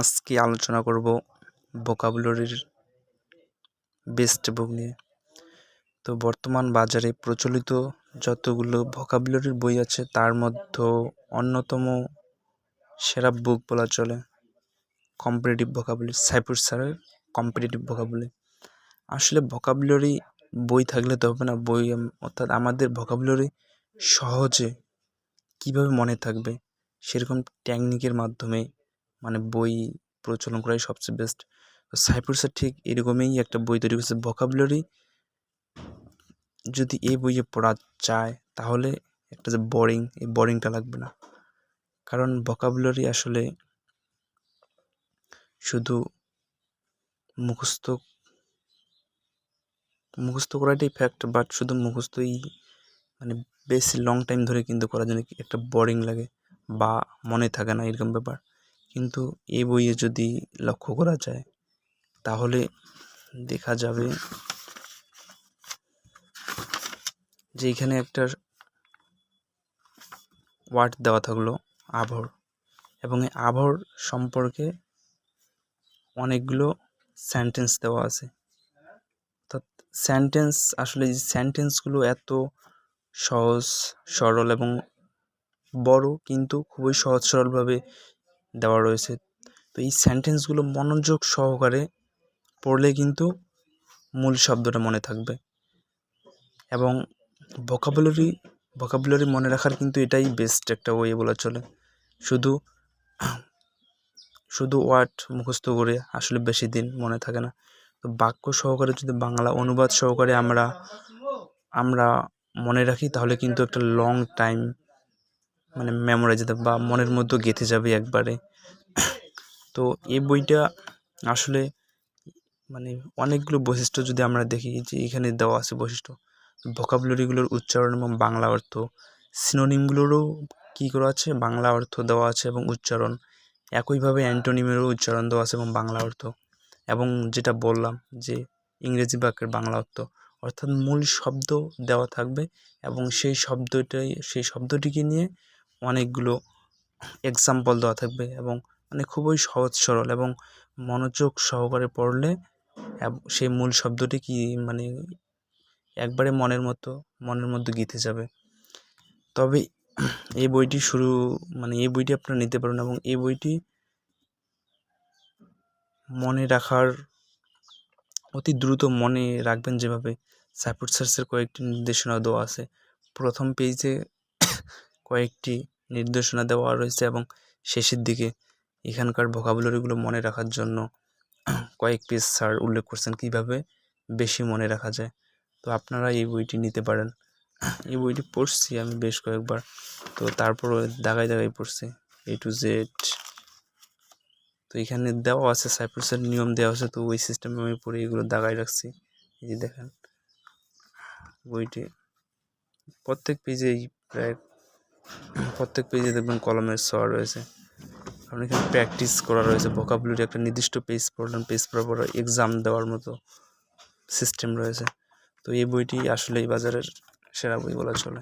আজকে আলোচনা করব ভোকাবুলারির বেস্ট বুক নিয়ে। তো বর্তমান বাজারে প্রচলিত যতগুলো ভোকাবুলারির বই আছে, তার মধ্যে অন্যতম সেরা বুক বলা চলে কম্পিটিটিভ ভোকাবুলারি সাইপুর স্যারের কম্পিটিটিভ ভোকাবুলারি আসলে ভোকাবুলারি বই থাকলে তো হবে না, বই অর্থাৎ আমাদের ভোকাবুলারি সহজে কীভাবে মনে থাকবে, সেরকম টেকনিকের মাধ্যমে মানে বই প্রচলন করাই সবচেয়ে বেস্ট তো সাইপুর স্যার ঠিক এরকমই একটা বই তৈরি করছে ভোকাবুলারি যদি এই বইয়ে পড়া যায়, তাহলে একটা যে বোরিং এই বোরিংটা লাগবে না। কারণ ভোকাবুলারি আসলে শুধু মুখস্থ মুখস্থ করাটাই ফ্যাক্ট বাট শুধু মুখস্থই মানে বেশি লং টাইম ধরে কিন্তু করার জন্য একটা বোরিং লাগে বা মনে থাকে না এরকম ব্যাপার। কিন্তু এই বইয়ে যদি লক্ষ্য করা যায়, তাহলে দেখা যাবে যে এখানে একটা ওয়ার্ড দেওয়া থাকল, আভর। এবং এই আভর সম্পর্কে অনেকগুলো সেন্টেন্স দেওয়া আছে। অর্থাৎ সেন্টেন্স আসলে এই সেন্টেন্সগুলো এত সহজ, সরল এবং বড়, কিন্তু খুবই সহজ সরলভাবে দেওয়া রয়েছে। তো এই সেন্টেন্সগুলো মনোযোগ সহকারে পড়লে কিন্তু মূল শব্দটা মনে থাকবে। এবং ভোকাবুলারি ভোকাবুলারি মনে রাখার কিন্তু এটাই বেস্ট একটা ওয়ে বলা চলে। শুধু শুধু ওয়ার্ড মুখস্থ করে আসলে বেশি দিন মনে থাকে না। তো বাক্য সহকারে যদি বাংলা অনুবাদ সহকারে আমরা আমরা মনে রাখি, তাহলে কিন্তু একটা লং টাইম মানে মেমোরাইজ বা মনের মধ্যে গেঁথে যাবে একবারে। তো এই বইটা আসলে মানে অনেকগুলো বৈশিষ্ট্য যদি আমরা দেখি যে এখানে দেওয়া আছে বৈশিষ্ট্য ভোকাবুলারিগুলোর উচ্চারণ এবং বাংলা অর্থ সিনোনিমগুলোরও কী করা আছে? বাংলা অর্থ দেওয়া আছে এবং উচ্চারণ, একইভাবে অ্যান্টোনিমেরও উচ্চারণ দেওয়া আছে এবং বাংলা অর্থ। এবং যেটা বললাম যে ইংরেজি বাক্যের বাংলা অর্থ, অর্থাৎ মূল শব্দ দেওয়া থাকবে এবং সেই শব্দটাই, সেই শব্দটিকে নিয়ে অনেকগুলো এক্সাম্পল দেওয়া থাকবে এবং মানে খুবই সহজ সরল এবং মনোযোগ সহকারে পড়লে সেই মূল শব্দটি কি মানে একবারে মনের মতো, মনের মধ্যে গেঁথে যাবে। তবে এই বইটি শুরু মানে এই বইটি আপনারা নিতে পারেন এবং এই বইটি মনে রাখার, অতি দ্রুত মনে রাখবেন যেভাবে সাইপুর সার্সের কয়েকটি নির্দেশনা দেওয়া আছে। প্রথম পেজে কয়েকটি নির্দেশনা দেওয়া রয়েছে এবং শেষের দিকে এখানকার ভোকাবুলারিগুলো মনে রাখার জন্য কয়েক পেজ স্যার উল্লেখ করছেন কীভাবে বেশি মনে রাখা যায়। তো আপনারা এই বইটি নিতে পারেন। এই বইটি পড়ছি আমি বেশ কয়েকবার। তো তারপরও দাগায় দাগায় পড়ছি। এ টু জেড তো এখানে দেওয়া আছে সাইপ্রাসের নিয়ম দেওয়া আছে। তো ওই সিস্টেমে আমি পড়ে এগুলো দাগায় রাখছি। এই যে দেখেন বইটি। প্রত্যেক পেজেই প্রায় প্রত্যেক পেজে দেখবেন কলমের স রয়েছে। কারণ এখানে প্র্যাকটিস করা রয়েছে ভোকাবুলারি একটা নির্দিষ্ট পেজ পড়লেন পেজ পড়ার পর এক্সাম দেওয়ার মতো সিস্টেম রয়েছে। তো এই বইটি আসলে এই বাজারের সেরা বই বলা চলে।